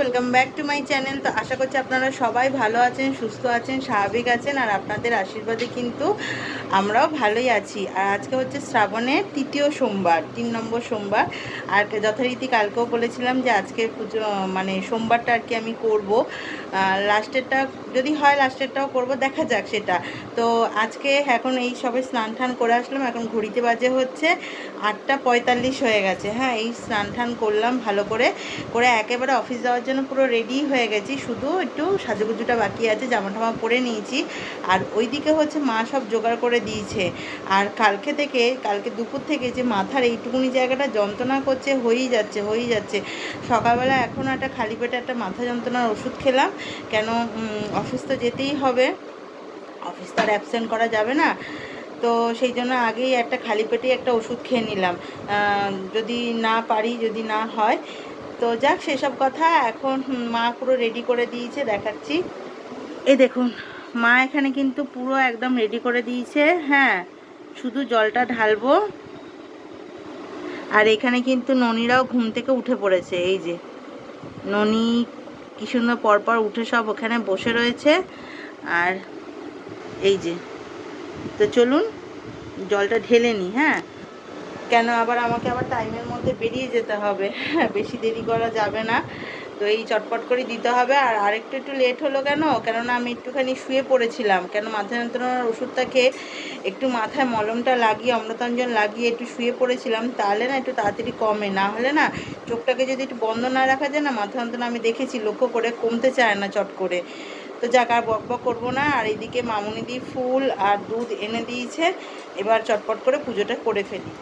Welcome back to my channel তো আশা করছি আপনারা সবাই ভালো আছেন, সুস্থ আছেন, স্বাভাবিক আছেন, আর আপনাদের আশীর্বাদে কিন্তু আমরাও ভালোই আছি। আর আজকে হচ্ছে শ্রাবণের তৃতীয় সোমবার, তিন নম্বর সোমবার। আর যথারীতি কালকেও বলেছিলাম যে আজকে পুজো মানে সোমবারটা আর কি আমি করব। লাস্টেরটা যদি হয় লাস্টেরটাও করব, দেখা যাক সেটা। তো আজকে এখন এই সবে স্নান টান করে আসলাম। এখন ঘড়িতে বাজে হচ্ছে আটটা পঁয়তাল্লিশ হয়ে গেছে। হ্যাঁ এই স্নান টান করলাম ভালো করে। করে একেবারে অফিস যাওয়ার জন্য পুরো রেডি হয়ে গেছি। শুধু একটু সাজুগুজুটা বাকি আছে জামা টামা পরে নিয়েছি। আর ওইদিকে হচ্ছে মা সব জোগাড় করে দিয়েছে। আর কালকে থেকে, কালকে দুপুর থেকে যে মাথার এইটুকুনি জায়গাটা যন্ত্রণা করছে, হয়েই যাচ্ছে হয়েই যাচ্ছে। সকালবেলা এখন একটা খালি পেটে একটা মাথা যন্ত্রণার ওষুধ খেলাম। কেন অফিস তো যেতেই হবে। অফিস তো আর অ্যাবসেন্ট করা যাবে না। তো সেই জন্য আগেই একটা খালি পেটে একটা ওষুধ খেয়ে নিলাম। যদি না পারি, যদি না হয় তো যাক, সেসব কথা এখন মা পুরো রেডি করে দিয়েছে, দেখাচ্ছি। এই দেখুন, মা এখানে কিন্তু পুরো একদম রেডি করে দিয়েছে হ্যাঁ শুধু জলটা ঢালবো। আর এখানে কিন্তু ননিরাও ঘুম থেকে উঠে পড়েছে, এই যে। ননি কি সুন্দর পরপর উঠে সব ওখানে বসে রয়েছে, আর এই যে। তো চলুন, জলটা ঢেলে নিই হ্যাঁ। কেন আবার আমাকে আবার টাইমের মধ্যে বেরিয়ে যেতে হবে? বেশি দেরি করা যাবে না। তো এই চটপট করে দিতে হবে। আর আরেকটু একটু লেট হলো কেন? কেননা আমি একটুখানি শুয়ে পড়েছিলাম। কেন মাথা যন্ত্রণার ওষুধটা খেয়ে একটু মাথায় মলমটা লাগিয়ে, অমৃতাঞ্জন লাগিয়ে একটু শুয়ে পড়েছিলাম, তাহলে না একটু তাড়াতাড়ি কমে। না হলে না চোখটাকে যদি একটু বন্ধ না রাখা যায় না মাথা যন্ত্রণা আমি দেখেছি লক্ষ্য করে কমতে চায় না চট করে। তো যাক, আর বক বক করব না। আর এদিকে মামুনি দি ফুল আর দুধ এনে দিয়েছে। এবার চটপট করে পুজোটা করে ফেলি।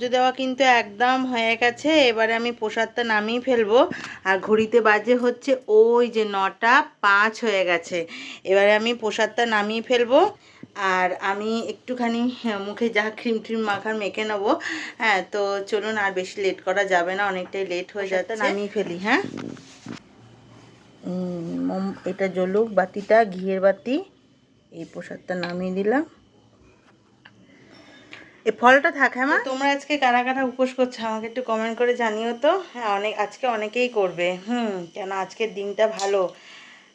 পুজো দেওয়া কিন্তু একদম হয়ে গেছে। এবারে আমি প্রসাদটা নামিয়ে ফেলব। আর ঘড়িতে বাজে হচ্ছে ওই যে নটা পাঁচ হয়ে গেছে। এবারে আমি প্রসাদটা নামিয়ে ফেলব। আর আমি একটুখানি মুখে যা ক্রিম ট্রিম মাখার মেখে নেব। হ্যাঁ তো চলুন আর বেশি লেট করা যাবে না অনেকটাই লেট হয়ে যাচ্ছে নামিয়ে ফেলি হ্যাঁ? মোম এটা জ্বলুক বাতিটা ঘিয়ের বাতি। এই প্রসাদটা নামিয়ে দিলাম। এই ফলটা থাক হ্যাঁ মা? তোমরা আজকে কারা কারা উপোস করছ আমাকে একটু কমেন্ট করে জানিও তো। হ্যাঁ অনেক, আজকে অনেকেই করবে। হুম, কেন আজকের দিনটা ভালো?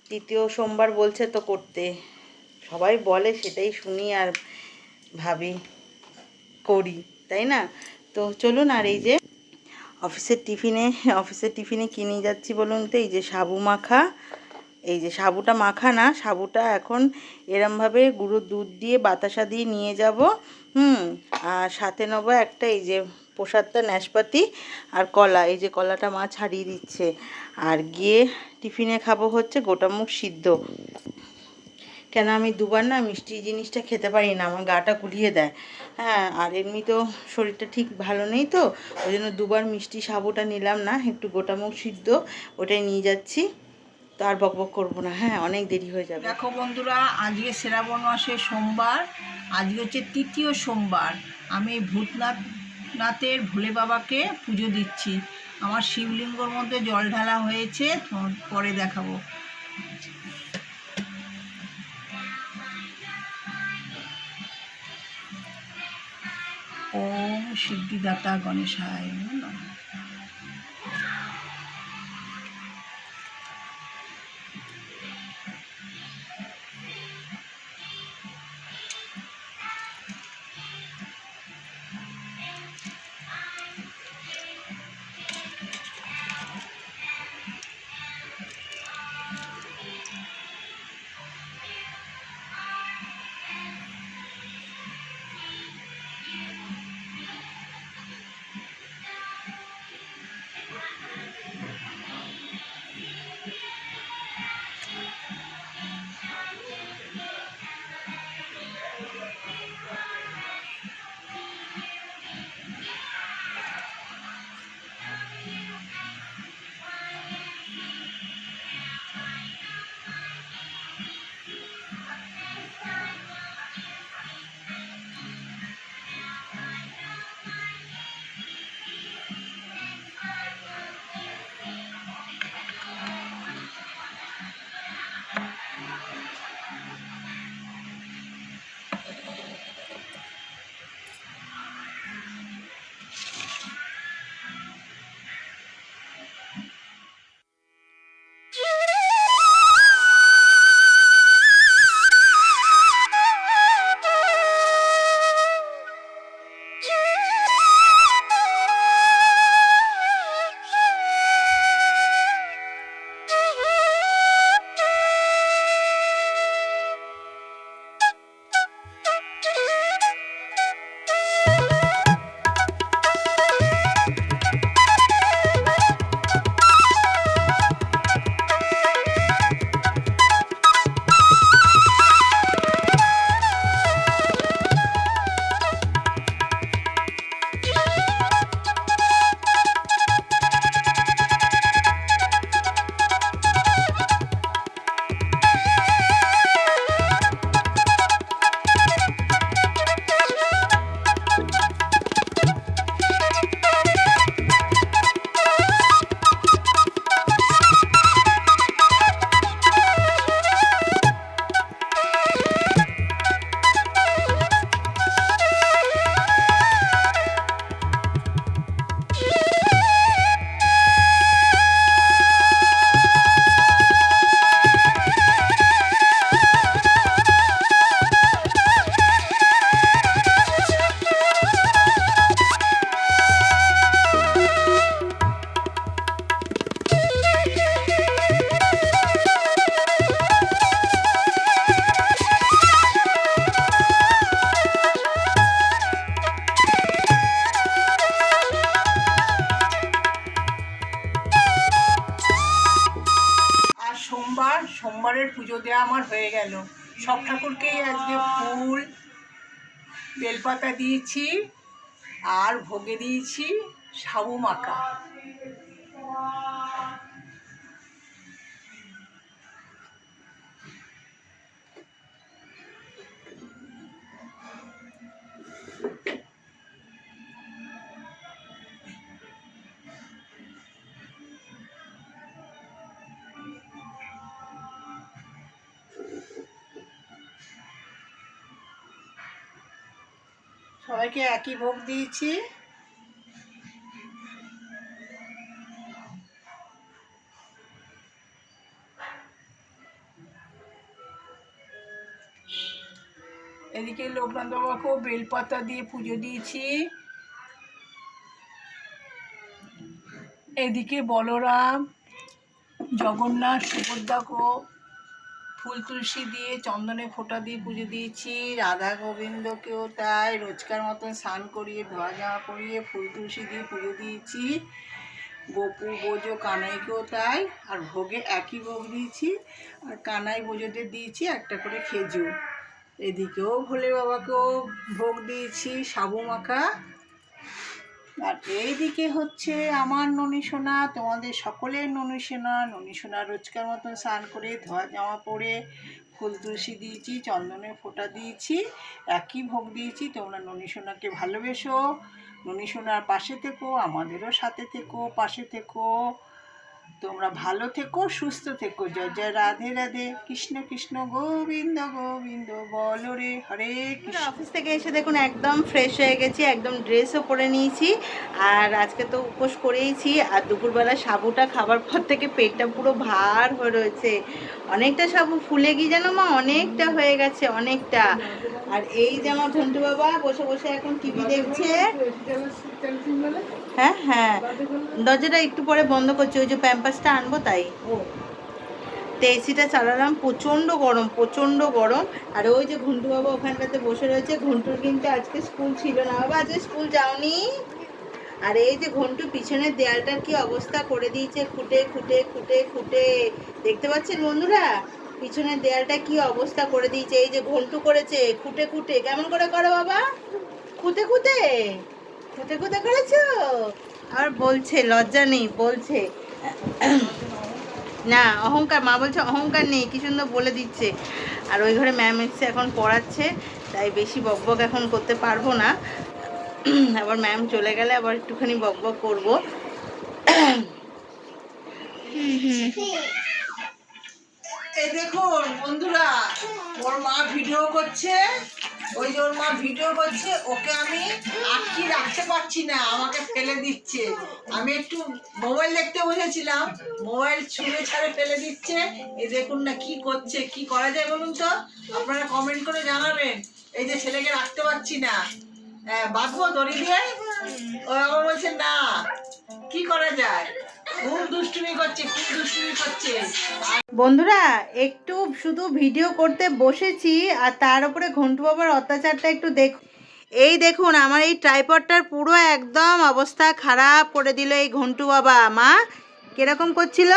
তৃতীয় সোমবার বলছে তো করতে। সবাই বলে সেটাই শুনি আর ভাবি করি, তাই না? তো চলুন আর এই যে অফিসের টিফিনে অফিসের টিফিনে কিনে যাচ্ছি বলুন তো? এই যে সাবু মাখা এই যে সাবুটা মাখা না সাবুটা এখন এরমভাবে গুঁড়ো দুধ দিয়ে বাতাসা দিয়ে নিয়ে যাব। হুম, আর সাথে নেব একটা এই যে প্রসাদটা নাশপাতি আর কলা। এই যে কলাটা মা ছাড়িয়ে দিচ্ছে। আর গিয়ে টিফিনে খাব হচ্ছে গোটা মুখ সিদ্ধ। কেন আমি দুবার না মিষ্টি জিনিসটা খেতে পারি না, আমার গাটা গুলিয়ে দেয়। হ্যাঁ আর এমনি তো শরীরটা ঠিক ভালো নেই তো, ওই জন্য দুবার মিষ্টি সাবুটা নিলাম না, একটু গোটা মুখ সিদ্ধ, ওটাই নিয়ে যাচ্ছি। তো আর বকবক করব না। হ্যাঁ অনেক দেরি হয়ে যাবে। দেখো বন্ধুরা, আজকে শ্রাবণ মাসে সোমবার, আজকে হচ্ছে তৃতীয় সোমবার। আমি ভূতনাথ নাথের ভোলে বাবাকে পুজো দিচ্ছি। আমার শিবলিঙ্গর মধ্যে জল ঢালা হয়েছে পরে দেখাবো। ওম সিদ্ধিদাতা গণেশায় আমার হয়ে গেল। সব ঠাকুরকেই আজকে ফুল বেলপাতা দিয়েছি আর ভোগে দিয়েছি সাবু মাখা। সবাইকে একই ভোগ দিয়েছি। এদিকে লোকনাথ বাবাকেও বেলপাতা দিয়ে পুজো দিয়েছি। এদিকে বলরাম, জগন্নাথ সুভদ্রাকেও ফুল তুলসী দিয়ে, চন্দনে ফোঁটা দিয়ে পুজো দিয়েছি। রাধা গোবিন্দকেও তাই রোজকার মতন স্নান করিয়ে, ধোয়া জামা পরিয়ে ফুল তুলসী দিয়ে পুজো দিয়েছি। গোপু বোজো কানাইকেও তাই, আর ভোগে একই ভোগ দিয়েছি। আর কানাই বোজোদের দিয়েছি একটা করে খেজুর। এদিকেও ভোলে বাবাকেও ভোগ দিয়েছি, সাবু মাখা। আর এইদিকে হচ্ছে আমার ননী সোনা, তোমাদের সকলের ননী সোনা। ননী সোনা রোজকার মতন স্নান করে ধোয়া জামা পরে ফুল তুলসী দিয়েছি চন্দনের ফোঁটা দিয়েছি, একই ভোগ দিয়েছি। তোমরা ননী সোনাকে ভালোবেসো। ননী সোনার পাশে থেকো, আমাদেরও সাথে থেকো, পাশে থেকো। তোমরা ভালো থেকো সুস্থ থেকো। জয় জয় রাধে রাধে। কৃষ্ণ কৃষ্ণ গোবিন্দ গোবিন্দ বলো রে হরে অফিস থেকে এসে দেখুন একদম ফ্রেশ হয়ে গেছি একদম ড্রেসও পরে নিয়েছি। আর আজকে তো উপোস করেইছি আর দুপুরবেলা সাবুটা খাবার পর থেকে পেটটা পুরো ভার হয়ে রয়েছে। অনেকটা সাবু ফুলে গিয়ে জানো মা অনেকটা হয়ে গেছে অনেকটা। আর এই যে আমার ঘন্টু বাবা বসে বসে এখন টিভি দেখছে। হ্যাঁ হ্যাঁ। দরজাটা একটু পরে বন্ধ করছে ওই যে প্যাম্পাসটা আনব তাই। তো এসিটা চালালাম প্রচণ্ড গরম প্রচণ্ড গরম। আর ওই যে ঘুন্টু বাবা ওখানটাতে বসে রয়েছে ঘুন্টুর কিন্তু আজকে স্কুল ছিল না। বাবা আজকে স্কুল যাওনি? আর এই যে ঘন্টু পিছনের দেয়ালটার কি অবস্থা করে দিয়েছে খুঁটে খুঁটে খুঁটে খুঁটে। দেখতে পাচ্ছেন বন্ধুরা? পিছনের দেয়ালটা কি অবস্থা করে দিয়েছে এই যে ঘন্টু করেছে খুঁটে খুঁটে। কেমন করে করো বাবা? খুঁটে খুঁটে? খুঁটে খুঁটে করেছ? আর বলছে লজ্জা নেই বলছে না, অহংকার, মা বলছে অহংকার নেই কি সুন্দর বলে দিচ্ছে। আর ওই ঘরে ম্যাম এসছে এখন পড়াচ্ছে, তাই বেশি বকবক এখন করতে পারব না। আবার ম্যাম চলে গেলে আবার একটুখানি বকবক করব। এই দেখুন, বন্ধুরা, ওর মা ভিডিও করছে, ওই যে ওর মা ভিডিও করছে, ওকে আমি আটকি রাখতে পারছি না, আমাকে ফেলে দিচ্ছে। আমি একটু মোবাইল দেখতে বসেছিলাম, মোবাইল ছুঁড়ে ছাড়ে ফেলে দিচ্ছে। এই দেখুন না কি করছে, কি করা যায় বলুন তো? আপনারা কমেন্ট করে জানাবেন, এই যে ছেলেকে রাখতে পারছি না। হ্যাঁ বাঁধবো, দড়ি দিয়ে? ও আবার বলছে, না, কি করা যায়? খুব দুষ্টুমি করছে খুব দুষ্টুমি করছে। বন্ধুরা একটু শুধু ভিডিও করতে বসেছি আর তার উপরে ঘন্টু বাবার অত্যাচারটা একটু দেখ। এই দেখুন আমার এই ট্রাইপডটার পুরো একদম অবস্থা খারাপ করে দিল এই ঘন্টু বাবা। মা কীরকম করছিল?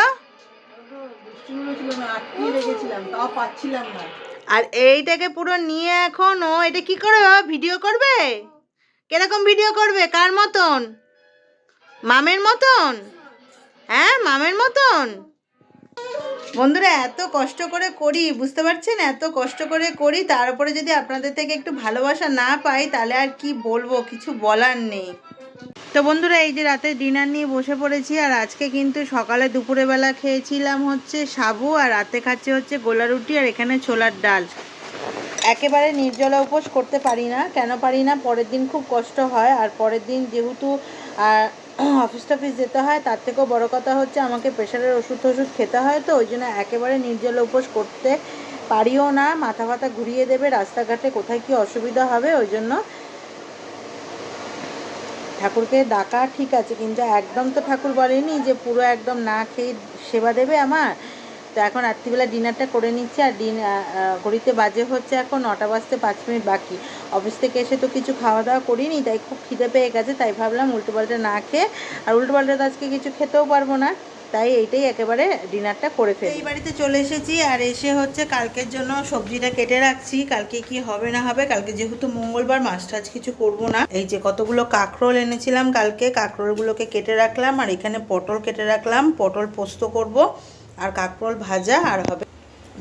আর এইটাকে পুরো নিয়ে এখন ও এটা কি করবে বাবা ভিডিও করবে? কীরকম ভিডিও করবে? কার মতন? মামের মতন? হ্যাঁ মামের মতন। বন্ধুরা, এত কষ্ট করে করি, বুঝতে পারছেন? এত কষ্ট করে করি, তার উপরে যদি আপনাদের থেকে একটু ভালোবাসা না পাই, তাহলে আর কি বলব? কিছু বলার নেই। তো বন্ধুরা, এই যে রাতে ডিনার নিয়ে বসে পড়েছি, আর আজকে কিন্তু সকালে দুপুরে বেলা খেয়েছিলাম হচ্ছে সাবু, আর রাতে খাচ্ছে হচ্ছে গোলা রুটি, আর এখানে ছোলার ডাল। একেবারে নির্জলা উপোস করতে পারি না, কেন পারি না? পরের দিন খুব কষ্ট হয়, আর পরের দিন যেহেতু অফিস টফিস যেতে হয়, তার থেকেও বড় কথা হচ্ছে আমাকে প্রেশারের ওষুধ টষুধ খেতে হয় তো, ওই জন্য একেবারে নির্জল উপোস করতে পারিও না, মাথা ফাথা ঘুরিয়ে দেবে, রাস্তাঘাটে কোথায় কি অসুবিধা হবে, ওই জন্য ঠাকুরকে ডাকা ঠিক আছে, কিন্তু একদম তো ঠাকুর বলেনি যে পুরো একদম না খেয়ে সেবা দেবে আমার। তো এখন রাত্রিবেলা ডিনারটা করে নিচ্ছি আর ডিন ঘড়িতে বাজে হচ্ছে এখন নটা বাজতে পাঁচ মিনিট বাকি। অফিস থেকে এসে তো কিছু খাওয়া দাওয়া করিনি, তাই খুব খিদে পেয়ে গেছে, তাই ভাবলাম উল্টোপাল্টা না খেয়ে, আর উল্টোপাল্টা তো আজকে কিছু খেতেও পারব না, তাই এইটাই একেবারে ডিনারটা করে ফেলি। এই বাড়িতে চলে এসেছি আর এসে হচ্ছে কালকের জন্য সবজিটা কেটে রাখছি, কালকে কি হবে না হবে, কালকে যেহেতু মঙ্গলবার, মাছ টাছ কিছু করব না। এই যে কতগুলো কাঁকরোল এনেছিলাম কালকে, কাঁকরোলগুলোকে কেটে রাখলাম, আর এখানে পটল কেটে রাখলাম, পটল পোস্ত করব আর কাঁকরোল ভাজা আর হবে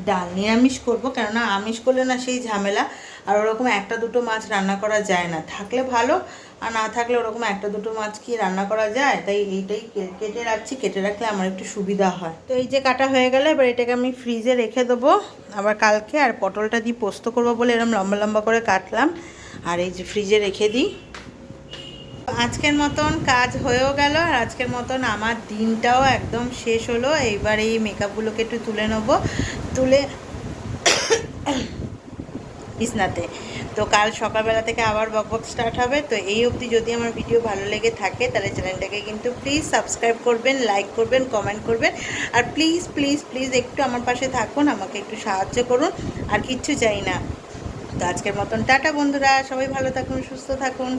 ডাল। নিরামিষ করব, কেননা আমিষ করলে না সেই ঝামেলা। আর ওরকম একটা দুটো মাছ রান্না করা যায় না। থাকলে ভালো, আর না থাকলে ওরকম একটা দুটো মাছ কি রান্না করা যায়? তাই এইটাই কেটে রাখছি। কেটে রাখলে আমার একটু সুবিধা হয়। তো এই যে কাটা হয়ে গেলে, এবার এটাকে আমি ফ্রিজে রেখে দেবো। আবার কালকে আর পটলটা দিয়ে পোস্ত করব বলে এরকম লম্বা লম্বা করে কাটলাম। আর এই যে ফ্রিজে রেখে দিই। আজকের মতন কাজ হয়েও গেল আর আজকের মতন আমার দিনটাও একদম শেষ হলো। এইবার এই মেকআপগুলোকে একটু তুলে নেব। তুলে বিছনাতে। তো কাল সকালবেলা থেকে আবার বকবক স্টার্ট হবে। তো এই অবধি যদি আমার ভিডিও ভালো লেগে থাকে, তাহলে চ্যানেলটাকে কিন্তু প্লিজ সাবস্ক্রাইব করবেন লাইক করবেন কমেন্ট করবেন। আর প্লিজ প্লিজ প্লিজ একটু আমার পাশে থাকুন, আমাকে একটু সাহায্য করুন। আর কিচ্ছু চাই না। তো আজকের মতন টাটা বন্ধুরা, সবাই ভালো থাকুন, সুস্থ থাকুন।